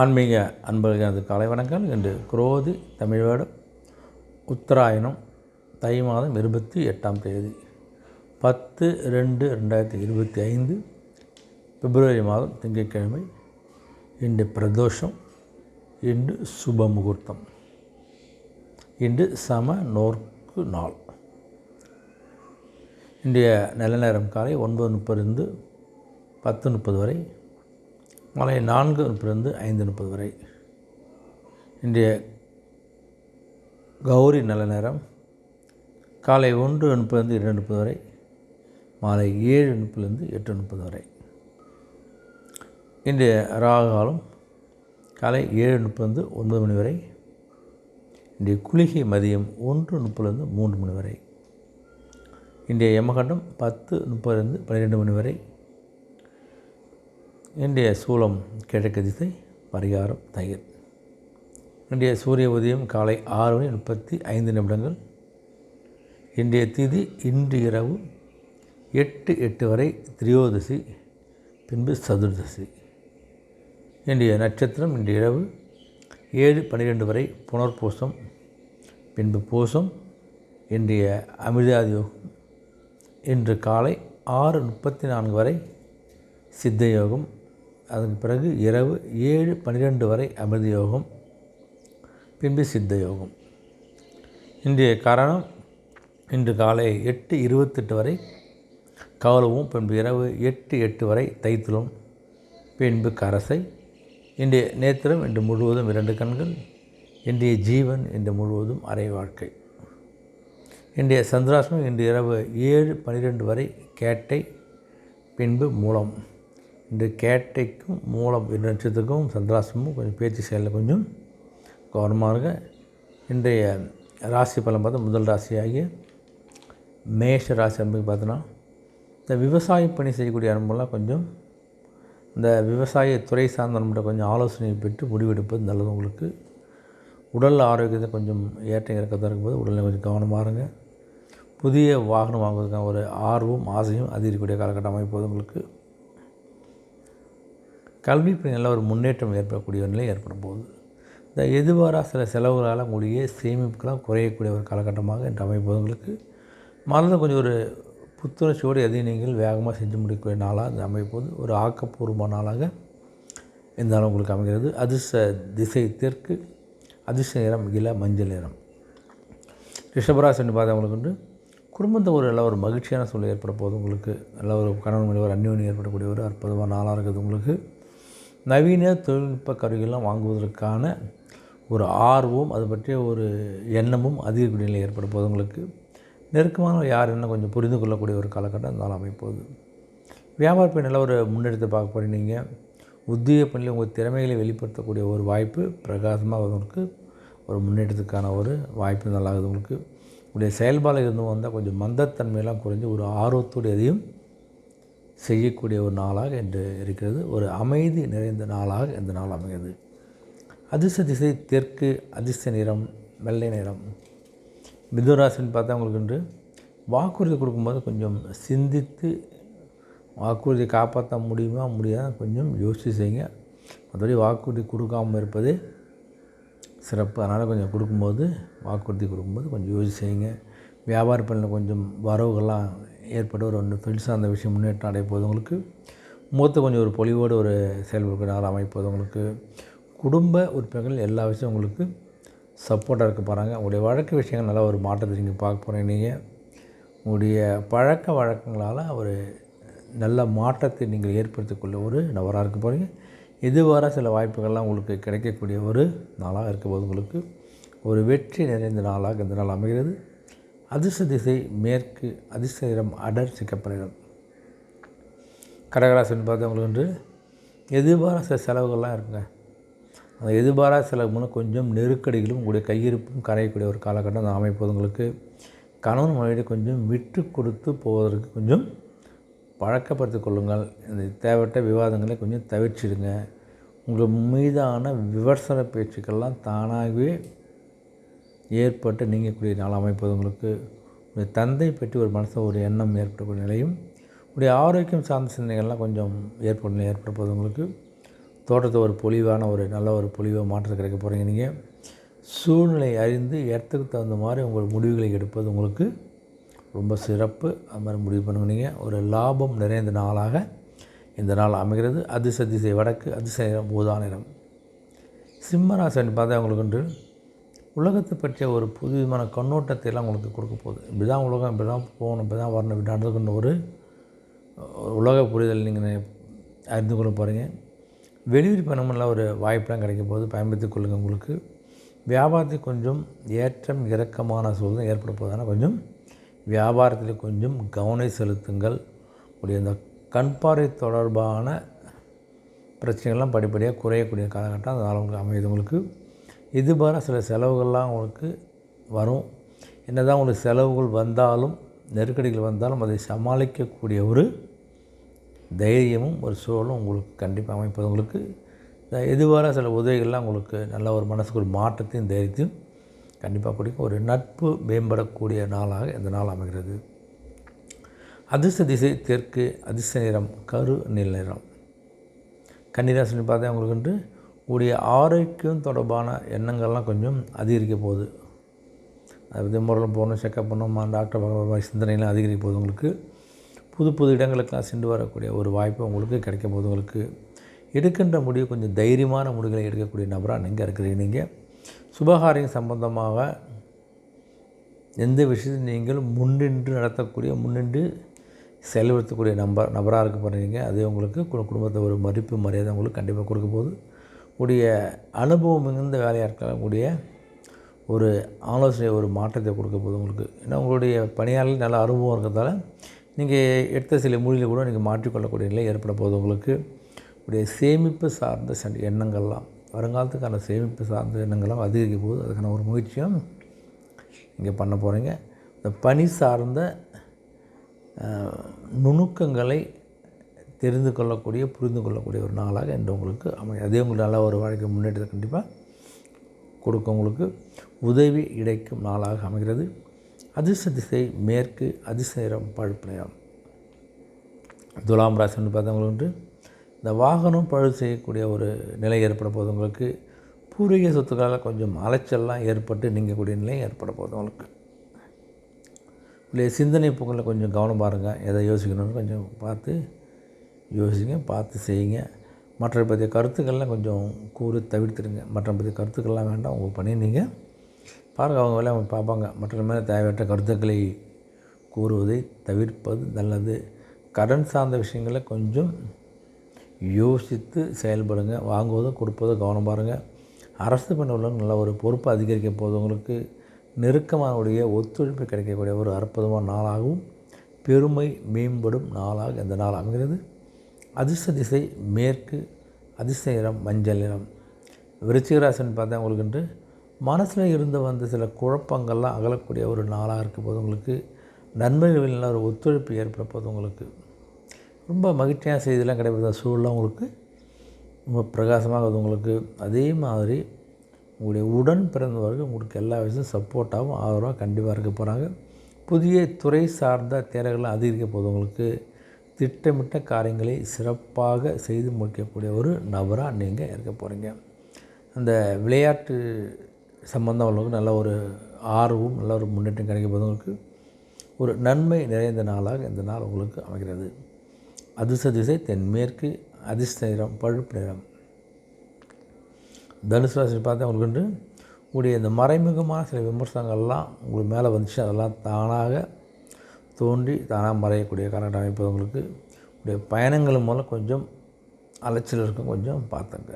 ஆன்மீக அன்பர்களது காலை வணக்கம். இன்று குரோதி தமிழ் வருடம் உத்தராயணம் தை மாதம் இருபத்தி எட்டாம் தேதி பத்து ரெண்டு ரெண்டாயிரத்தி இருபத்தி ஐந்து பிப்ரவரி மாதம் திங்கட்கிழமை. இன்று பிரதோஷம் இன்று சுப முகூர்த்தம் இன்று சம நோர்க்கு நாள். இன்றைய நல்ல நேரம் காலை ஒன்பது முப்பதிலிருந்து பத்து முப்பது வரை மாலை நான்கு முப்பதுலேருந்து ஐந்து முப்பது வரை. இன்றைய கௌரி நல்ல நேரம். காலை ஒன்று முப்பதுலேருந்து இரண்டு முப்பது வரை மாலை ஏழு முப்பதுலேருந்து எட்டு முப்பது வரை. இன்றைய ராகாலம் காலம் காலை ஏழு முப்பது ஒன்பது மணி வரை இன்றைய குளிகை மதியம் ஒன்று முப்பதுலேருந்து மூன்று மணி வரை. இன்றைய யமகண்டம் பத்து முப்பதுலேருந்து பன்னிரெண்டு மணி வரை. இன்றைய சூலம் கிழக்கு திசை பரிகாரம் தயிர். இன்றைய சூரிய உதயம் காலை ஆறு மணி முப்பத்தி ஐந்து நிமிடங்கள். இன்றைய திதி இன்று இரவு எட்டு எட்டு வரை திரியோதசி பின்பு சதுர்தசி. இன்றைய நட்சத்திரம் இன்று இரவு ஏழு பன்னிரெண்டு வரை புனர்பூசம் பின்பு பூசம் இன்றைய அமிர்தாதி யோகம். இன்று காலை ஆறு முப்பத்தி நான்கு வரை சித்த அதன் பிறகு இரவு ஏழு பன்னிரெண்டு வரை அமிர்த யோகம் பின்பு சித்த யோகம் இன்றைய காரணம் இன்று காலை எட்டு இருபத்தெட்டு வரை கவலவும் பின்பு இரவு எட்டு எட்டு வரை தைத்திலும் பின்பு கரசை. இன்றைய நேத்திரம் இன்று முழுவதும் இரண்டு கண்கள் இன்றைய ஜீவன் இன்று முழுவதும் அரை வாழ்க்கை. இன்றைய சந்திராசனம் இன்று இரவு ஏழு பன்னிரெண்டு வரை கேட்டை பின்பு மூலம். இன்று கேட்டைக்கும் மூலம் இரு நட்சத்திரத்துக்கும் கொஞ்சம் பேச்சு செயலில் கொஞ்சம் கவனமாக இருங்க. இன்றைய ராசி பலன் பார்த்தா முதல் ராசியாகிய மேஷ ராசி அன்பு பார்த்தோன்னா இந்த விவசாய பணி செய்யக்கூடிய அன்பெல்லாம் கொஞ்சம் இந்த விவசாய துறை சார்ந்த நம்மகிட்ட கொஞ்சம் ஆலோசனை பெற்று முடிவெடுப்பது நல்லது உங்களுக்கு. உடல் ஆரோக்கியத்தை கொஞ்சம் ஏற்ற இறக்கத்தான் இருக்கும்போது உடலில் கொஞ்சம் கவனமாக இருங்க. புதிய வாகனம் வாங்குவதற்கான ஒரு ஆர்வம் ஆசையும் அதிகரிக்கக்கூடிய காலகட்டம் அமைப்போது உங்களுக்கு. கல்வி நல்ல ஒரு முன்னேற்றம் ஏற்படக்கூடிய ஒரு நிலை ஏற்படும் போது இந்த எதிர்வாரா சில செலவுகளால் உங்களுடைய சேமிப்புக்கெல்லாம் குறையக்கூடிய ஒரு காலகட்டமாக இன்று அமைப்போது உங்களுக்கு மனதில் கொஞ்சம் ஒரு புத்துணர்ச்சியோடு எதையும் நீங்கள் வேகமாக செஞ்சு முடிக்கக்கூடிய நாளாக இந்த அமைப்போது ஒரு ஆக்கப்பூர்வமான நாளாக இந்த நாள் உங்களுக்கு அமைகிறது. அதிர்ஷ்ட திசை தெற்கு அதிர்ஷ்ட நிறம் இல மஞ்சள் நிறம். ரிஷபராசன் பார்த்தவங்களுக்கு வந்து குடும்பத்தை ஒரு நல்ல ஒரு மகிழ்ச்சியான சூழ்நிலை ஏற்பட போது உங்களுக்கு நல்ல ஒரு கணவன் மணி ஒரு அந்யோன்யம் ஏற்படக்கூடிய ஒரு அற்புதமான நாளாக இருக்குது உங்களுக்கு. நவீன தொழில்நுட்ப கருவிகள்லாம் வாங்குவதற்கான ஒரு ஆர்வம் அது பற்றிய ஒரு எண்ணமும் அதிகக்கூடிய நிலை ஏற்பட உங்களுக்கு. நெருக்கமான யார் என்ன கொஞ்சம் புரிந்து கொள்ளக்கூடிய ஒரு காலகட்டம் இருந்தாலும் அமைப்போகுது. வியாபார பணியில் ஒரு முன்னெடுத்து பார்க்க போகிறீங்க நீங்கள் உத்தியோக பணியில் உங்கள் திறமைகளை வெளிப்படுத்தக்கூடிய ஒரு வாய்ப்பு பிரகாசமாக உங்களுக்கு ஒரு முன்னேற்றத்துக்கான ஒரு வாய்ப்பு நல்லாகுது உங்களுக்கு. உங்களுடைய செயல்பாடு இருந்து வந்தால் கொஞ்சம் மந்தத்தன்மையெல்லாம் குறைஞ்சி ஒரு ஆர்வத்தோடையதையும் செய்யக்கூடிய ஒரு நாளாக இன்று இருக்கிறது. ஒரு அமைதி நிறைந்த நாளாக இந்த நாள் அமைகிறது. அதிர்ஷ்ட திசை தெற்கு அதிர்ஷ்ட நிறம் வெள்ளை நிறம். மிதுராசின்னு பார்த்தா உங்களுக்கு இன்று வாக்குறுதி கொடுக்கும்போது கொஞ்சம் சிந்தித்து வாக்குறுதி காப்பாற்ற முடியுமா முடியாத கொஞ்சம் யோசித்து செய்யுங்க. மற்றபடி வாக்குறுதி கொடுக்காமல் இருப்பது சிறப்பு. அதனால் கொஞ்சம் கொடுக்கும்போது வாக்குறுதி கொடுக்கும்போது கொஞ்சம் யோசிச்சு செய்யுங்க. வியாபார பணியில் கொஞ்சம் வரவுகள்லாம் ஏற்பட ஒரு ஒன்று தொழில் சார்ந்த விஷயம் முன்னேற்றம் அடைய போது உங்களுக்கு மூத்த கொஞ்சம் ஒரு பொலிவோடு ஒரு செயல்படுகிற நாள் அமைப்போது உங்களுக்கு குடும்ப உறுப்பினர்கள் எல்லா விஷயம் உங்களுக்கு சப்போர்ட்டாக இருக்க போகிறாங்க உங்களுடைய வழக்கு விஷயங்கள் நல்லா ஒரு மாற்றத்தை நீங்கள் பார்க்க போகிறீங்க நீங்கள் உங்களுடைய பழக்க வழக்கங்களால் ஒரு நல்ல மாற்றத்தை நீங்கள் ஏற்படுத்திக்கொள்ள ஒரு நபராக இருக்க போகிறீங்க இதுவரை சில வாய்ப்புகள்லாம் உங்களுக்கு கிடைக்கக்கூடிய ஒரு நாளாக இருக்க போது உங்களுக்கு ஒரு வெற்றி நிறைந்த நாளாக இந்த நாள் அமைகிறது. அதிர்ஷ்ட திசை மேற்கு அதிர்ஷ்டம் அடர் சிக்கப்படையிடம் கடகராசின்னு பார்த்தவங்களுக்கு வந்து எதிர்பாரா சில செலவுகள்லாம் இருக்குங்க. அந்த எதிர்பாராத செலவு மூலம் கொஞ்சம் நெருக்கடிகளும் உங்களுடைய கையிருப்பும் கரையக்கூடிய ஒரு காலகட்டம் அந்த அமைப்பது உங்களுக்கு. கணவன் மனைவியை கொஞ்சம் விட்டு கொடுத்து போவதற்கு கொஞ்சம் பழக்கப்படுத்திக் கொள்ளுங்கள். இந்த தேவையற்ற விவாதங்களை கொஞ்சம் தவிர்ச்சிடுங்க உங்கள் மீதான விமர்சன பேச்சுக்கள்லாம் தானாகவே ஏற்பட்டு நீங்கக்கூடிய நாள் அமைப்பது உங்களுக்கு உங்கள் தந்தை பற்றி ஒரு மனசில் ஒரு எண்ணம் ஏற்படக்கூடிய நிலையும் உடைய ஆரோக்கியம் சார்ந்த சிந்தனைகள்லாம் கொஞ்சம் ஏற்பட போது உங்களுக்கு. தோட்டத்தை ஒரு பொலிவான ஒரு நல்ல ஒரு பொலிவாக மாற்றத்தை கிடைக்க போகிறீங்க நீங்கள் சூழ்நிலை அறிந்து இடத்துக்கு தகுந்த மாதிரி உங்கள் முடிவுகளை எடுப்பது உங்களுக்கு ரொம்ப சிறப்பு. அது மாதிரி முடிவு பண்ணுங்க நீங்கள் ஒரு லாபம் நிறைந்த நாளாக இந்த நாள் அமைகிறது. அதிசதிசை வடக்கு அதிசயம் நிறம் ஊதா நிறம் சிம்மராசன் பார்த்தா உங்களுக்கு வந்து உலகத்தை பற்றிய ஒரு புதுவிதமான கண்ணோட்டத்தை எல்லாம் உங்களுக்கு கொடுக்க போகுது. இப்படி தான் உலகம் இப்படி தான் போகணும் இப்படி தான் வரணும் இப்படி நடந்துக்கணும் ஒரு உலக புரிதல் நீங்கள் அறிந்து கொள்ள போகிறீங்க வெளியூர் பயணமெல்லாம் ஒரு வாய்ப்பெலாம் கிடைக்க போது பயன்படுத்திக் கொள்ளுங்கள் உங்களுக்கு. வியாபாரத்தில் கொஞ்சம் ஏற்றம் இறக்கமான சூழ்நிலை ஏற்பட போகுதுன்னா கொஞ்சம் வியாபாரத்தில் கொஞ்சம் கவனம் செலுத்துங்கள். உடைய இந்த கண்பார்வை தொடர்பான பிரச்சனைகள்லாம் படிப்படியாக குறையக்கூடிய காலகட்டம். அதனால் உங்களுக்கு அமையுது உங்களுக்கு. எதிர்பாராத சில செலவுகள்லாம் உங்களுக்கு வரும். என்ன தான் உங்களுக்கு செலவுகள் வந்தாலும் நெருக்கடிகள் வந்தாலும் அதை சமாளிக்கக்கூடிய ஒரு தைரியமும் ஒரு சூழலும் உங்களுக்கு கண்டிப்பாக அமைப்பது உங்களுக்கு. எதுவார சில உதவிகள்லாம் உங்களுக்கு நல்ல ஒரு மனசுக்கு ஒரு மாற்றத்தையும் தைரியத்தையும் கண்டிப்பாக கொடுக்கும். ஒரு நட்பு மேம்படக்கூடிய நாளாக இந்த நாள் அமைகிறது. அதிர்ஷ்ட திசை தெற்கு அதிர்ஷ்ட நிறம் கரு நீல நிறம். கன்னிராசினி பார்த்தா உங்களுக்கு உடைய ஆரோக்கியம் தொடர்பான எண்ணங்கள்லாம் கொஞ்சம் அதிகரிக்க போகுது. அது முறையில் போகணும் செக்கப் பண்ணணும் டாக்டர் பார்க்குற சிந்தனைலாம் அதிகரிக்க போகுது உங்களுக்கு. புது புது இடங்களுக்கெல்லாம் சென்று வரக்கூடிய ஒரு வாய்ப்பு உங்களுக்கு கிடைக்க போகுது உங்களுக்கு. எடுக்கின்ற முடிவு கொஞ்சம் தைரியமான முடிவுகளை எடுக்கக்கூடிய நபராக நீங்கள் இருக்கிறீங்க நீங்கள் சுபகாரியம் சம்பந்தமாக எந்த விஷயத்தையும் நீங்கள் முன்னின்று நடத்தக்கூடிய முன்னின்று செயல்படுத்தக்கூடிய நம்பர் நபராக இருக்க போகிறீங்க அதே உங்களுக்கு குடும்பத்தை ஒரு மதிப்பு மரியாதை உங்களுக்கு கண்டிப்பாக கொடுக்க போகுது. உடைய அனுபவம் மிகுந்த வேலையாக இருக்கக்கூடிய ஒரு ஆலோசனை ஒரு மாற்றத்தை கொடுக்க போகுது உங்களுக்கு. ஏன்னா உங்களுடைய பணியாளர்கள் நல்ல அனுபவம் இருக்கிறதால நீங்கள் எடுத்த சில மொழியில் கூட நீங்கள் மாற்றிக்கொள்ளக்கூடிய நிலை ஏற்பட போகுது உங்களுக்கு. உடைய சேமிப்பு சார்ந்த சண்டி எண்ணங்கள்லாம் வருங்காலத்துக்கான சேமிப்பு சார்ந்த எண்ணங்கள்லாம் அதிகரிக்க போகுது அதுக்கான ஒரு முயற்சியும் இங்கே பண்ண போகிறீங்க இந்த பணி சார்ந்த நுணுக்கங்களை தெரிந்து கொள்ளக்கூடிய புரிந்து கொள்ளக்கூடிய ஒரு நாளாக இன்று உங்களுக்கு அமையும். அதே உங்களுக்கு நல்ல ஒரு வாழ்க்கை முன்னேற்றத்தை கண்டிப்பாக கொடுக்கும் உங்களுக்கு. உதவி கிடைக்கும் நாளாக அமைகிறது. அதிர்ஷ்ட திசை மேற்கு அதிர்ஷ்ட நிறம் பழுப்பு நிறம். துலாம் ராசின்னு பார்த்தவங்களுக்கு உண்டு இந்த வாகனம் பழுது செய்யக்கூடிய ஒரு நிலை ஏற்பட போது உங்களுக்கு. பூர்வீக சொத்துக்களால் கொஞ்சம் அலைச்சல்லாம் ஏற்பட்டு நீங்கக்கூடிய நிலை ஏற்பட போது உங்களுக்கு. உடைய சிந்தனை போக்கில் கொஞ்சம் கவனம் பாருங்கள் எதை யோசிக்கணும்னு கொஞ்சம் பார்த்து யோசிங்க பார்த்து செய்யுங்க. மற்ற பற்றிய கருத்துக்கள்லாம் கொஞ்சம் கூறி தவிர்த்துடுங்க. மற்ற பற்றிய கருத்துக்கள்லாம் வேண்டாம் உங்களுக்கு பண்ணி நீங்கள் பாருங்கள் அவங்க வேலை அவங்க பார்ப்பாங்க. மற்ற மேலே தேவையற்ற கருத்துக்களை கூறுவதை தவிர்ப்பது நல்லது. கடன் சார்ந்த விஷயங்களை கொஞ்சம் யோசித்து செயல்படுங்க. வாங்குவதும் கொடுப்பதும் கவனம் பாருங்கள் அரசு பண்ண நல்ல ஒரு பொறுப்பு அதிகரிக்க போதவங்களுக்கு உங்களுக்கு நெருக்கமானுடைய ஒத்துழைப்பு கிடைக்கக்கூடிய ஒரு அற்புதமான நாளாகவும் பெருமை மேம்படும் நாளாக இந்த நாள் அமைகிறது. அதிர்ஷ்ட திசை மேற்கு அதிர்ஷ்ட நிறம் மஞ்சள் நிறம். விருச்சிகராசன் பார்த்தா உங்களுக்கு என்று மனசில் இருந்து வந்த சில குழப்பங்கள்லாம் அகலக்கூடிய ஒரு நாளாக இருக்கும் போது உங்களுக்கு நண்பர்களில் ஒரு ஒத்துழைப்பு ஏற்பட போது உங்களுக்கு ரொம்ப மகிழ்ச்சியான செய்தியெல்லாம் கிடைக்கிற சூழலாம் உங்களுக்கு ரொம்ப பிரகாசமாக உங்களுக்கு அதே மாதிரி உங்களுடைய உடன் பிறந்தவர்கள் உங்களுக்கு எல்லா விஷயமும் சப்போர்ட்டாகவும் ஆதரவாக கண்டிப்பாக இருக்க போகிறாங்க புதிய துறை சார்ந்த தேவைகள்லாம் அதிகரிக்க போகுது உங்களுக்கு திட்டமிட்ட காரியங்களை சிறப்பாக செய்து முடிக்கக்கூடிய ஒரு நபராக நீங்கள் இருக்க போகிறீங்க அந்த விளையாட்டு சம்பந்தம் உள்ளவங்களுக்கு நல்ல ஒரு ஆர்வம் நல்ல ஒரு முன்னேற்றம் கிடைக்க போதவங்களுக்கு ஒரு நன்மை நிறைந்த நாளாக இந்த நாள் உங்களுக்கு அமைகிறது. அதிர்ஷ்ட திசை தென்மேற்கு அதிர்ஷ்ட நிறம் பழுப்பு நிறம். தனுசு ராசி பார்த்தா உங்களுக்கு உங்களுடைய இந்த மறைமுகமான சில விமர்சனங்கள்லாம் உங்களுக்கு மேலே வந்துச்சு. அதெல்லாம் தானாக தோன்றி தானாக மறையக்கூடிய கரண்ட் அமைப்பு உங்களுக்கு உடைய பயணங்கள் மூலம் கொஞ்சம் அலைச்சல் இருக்கும். கொஞ்சம் பார்த்துங்க.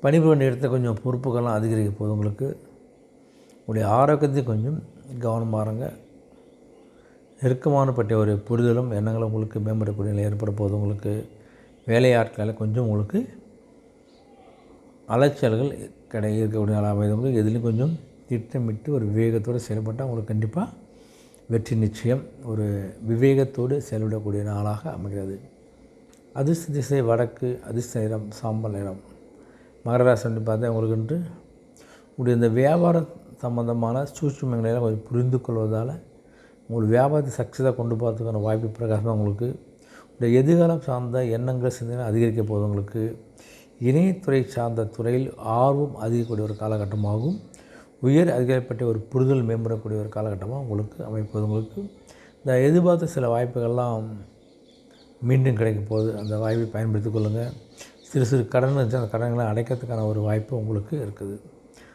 பணிபுரியும் இடத்த கொஞ்சம் பொறுப்புகள்லாம் அதிகரிக்க போகுது உங்களுக்கு. உடைய ஆரோக்கியத்தையும் கொஞ்சம் கவனமாக இருங்க. நெருக்கமான பற்றிய ஒரு புரிதலும் எண்ணங்களும் உங்களுக்கு மேம்படக்கூடிய நிலை ஏற்பட போது உங்களுக்கு. வேலையாட்களால் கொஞ்சம் உங்களுக்கு அலைச்சல்கள் கிடை இருக்கக்கூடிய நாளாக அமைது. உங்களுக்கு எதுலேயும் கொஞ்சம் திட்டமிட்டு ஒரு விவேகத்தோடு செயல்பட்டால் உங்களுக்கு கண்டிப்பாக வெற்றி நிச்சயம். ஒரு விவேகத்தோடு செயல்படக்கூடிய நாளாக அமைகிறது. அதிர்ஷ்ட திசை வடக்கு அதிர்ஷ்ட நிறம் சாம்பல் நிறம். மகராசன் பார்த்தா உங்களுக்கு என்று உங்களுடைய இந்த வியாபாரம் சம்பந்தமான சூட்சுமங்களை கொஞ்சம் புரிந்து கொள்வதால் உங்களுக்கு வியாபாரத்தை சக்ஸஸாக கொண்டு போகிறதுக்கான வாய்ப்பு பிரகாசமாக உங்களுக்கு இந்த எதிர்காலம் சார்ந்த எண்ணங்கள் சிந்தனை அதிகரிக்க போதவங்களுக்கு இணையத்துறை சார்ந்த துறையில் ஆர்வம் அதிகக்கூடிய ஒரு காலகட்டமாகும். உயர் அதிகாரப்பட்ட ஒரு புரிதல் மேம்படக்கூடிய ஒரு காலகட்டமாக உங்களுக்கு அமைப்பது உங்களுக்கு இந்த எதிர்பார்த்த சில வாய்ப்புகள்லாம் மீண்டும் கிடைக்க போகுது. அந்த வாய்ப்பை பயன்படுத்தி கொள்ளுங்கள் சிறு சிறு கடன் இருந்துச்சு அந்த கடன்களை அடைக்கிறதுக்கான ஒரு வாய்ப்பு உங்களுக்கு இருக்குது.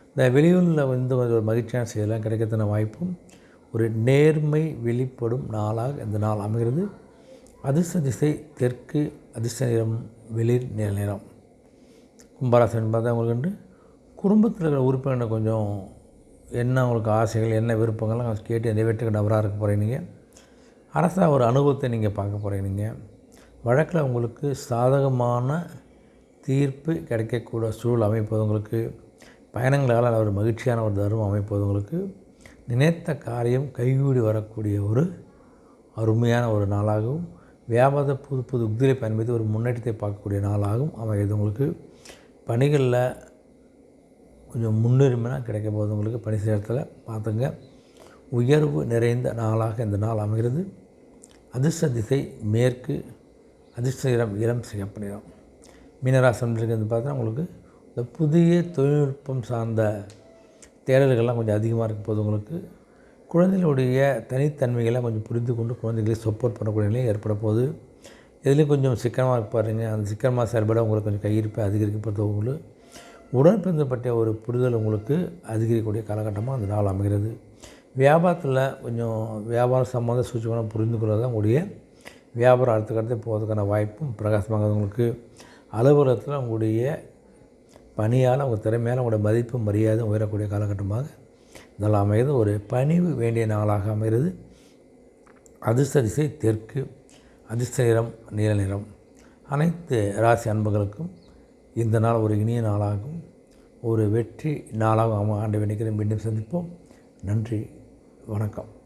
இந்த வெளியூரில் வந்து ஒரு மகிழ்ச்சியான செய்தியெல்லாம் கிடைக்கிறதுன வாய்ப்பும் ஒரு நேர்மை வெளிப்படும் நாளாக இந்த நாள் அமைகிறது. அதிர்ஷ்ட திசை தெற்கு அதிர்ஷ்ட நிறம் வெளிர் நிற நிறம். கும்பராசன் பார்த்தா உங்களுக்கு குடும்பத்தில் இருக்கிற உறுப்பினர் கொஞ்சம் என்ன உங்களுக்கு ஆசைகள் என்ன விருப்பங்கள்லாம் கேட்டு நிறைவேற்றுக்க நபராக இருக்க போகிறீங்க அரசாக ஒரு அனுபவத்தை நீங்கள் பார்க்க போகிறீங்க வழக்கில் உங்களுக்கு சாதகமான தீர்ப்பு கிடைக்கக்கூட சூழல் அமைப்பவங்களுக்கு பயணங்களால் ஒரு மகிழ்ச்சியான ஒரு தருமம் அமைப்பவங்களுக்கு நினைத்த காரியம் கைகூடி வரக்கூடிய ஒரு அருமையான ஒரு நாளாகவும் வியாபார புது புது உத்திரை பயன்படுத்தி ஒரு முன்னேற்றத்தை பார்க்கக்கூடிய நாளாகவும் அமைகிறது உங்களுக்கு. பணிகளில் கொஞ்சம் முன்னுரிமைனா கிடைக்க போகுது உங்களுக்கு. பணி செய்கிறத்துல பார்த்துங்க. உயர்வு நிறைந்த நாளாக இந்த நாள் அமைகிறது. அதிர்ஷ்ட திசை மேற்கு அதிர்ஷ்ட இடம் இளம் சிகப்பு நிறம் மீனராசம் இருக்கிறது பார்த்தா உங்களுக்கு இந்த புதிய தொழில்நுட்பம் சார்ந்த தேடல்கள்லாம் கொஞ்சம் அதிகமாக இருக்க போது உங்களுக்கு. குழந்தைகளுடைய தனித்தன்மைகளை கொஞ்சம் புரிந்து கொண்டு குழந்தைகளை சப்போர்ட் பண்ணக்கூடிய நிலையை ஏற்பட போகுது. இதுலேயும் கொஞ்சம் சிக்கனமாக இருப்பாருங்க. அந்த சிக்கனமாக செயல்பட உங்களுக்கு கொஞ்சம் கையிருப்பை அதிகரிக்கப்படுறது உங்களுக்கு. உடன்பிறந்து பற்றிய ஒரு புரிதல் உங்களுக்கு அதிகரிக்கக்கூடிய காலகட்டமாக அந்த நாள் அமைகிறது. வியாபாரத்தில் கொஞ்சம் வியாபாரம் சம்மந்த சூழ்ச்சிகளை புரிந்து கொள்வது தான் உங்களுடைய வியாபாரம் அடுத்த கட்டத்தை போகிறதுக்கான வாய்ப்பும் பிரகாசமாக உங்களுக்கு. அலுவலகத்தில் உங்களுடைய பணியால் உங்கள் திறமையால் உங்களுடைய மதிப்பு மரியாதை உயரக்கூடிய காலகட்டமாக இதெல்லாம் அமைகிறது. ஒரு பணிவு வேண்டிய நாளாக அமைகிறது. அதிர்ஷ்ட திசை தெற்கு அதிர்ஷ்ட நிறம் நீல நிறம். அனைத்து ராசி அன்புகளுக்கும் இந்த நாள் ஒரு இனிய நாளாகும். ஒரு வெற்றி நாளாகவும் ஆண்டு நினைக்கிறேன். மீண்டும் சந்திப்போம். நன்றி. வணக்கம்.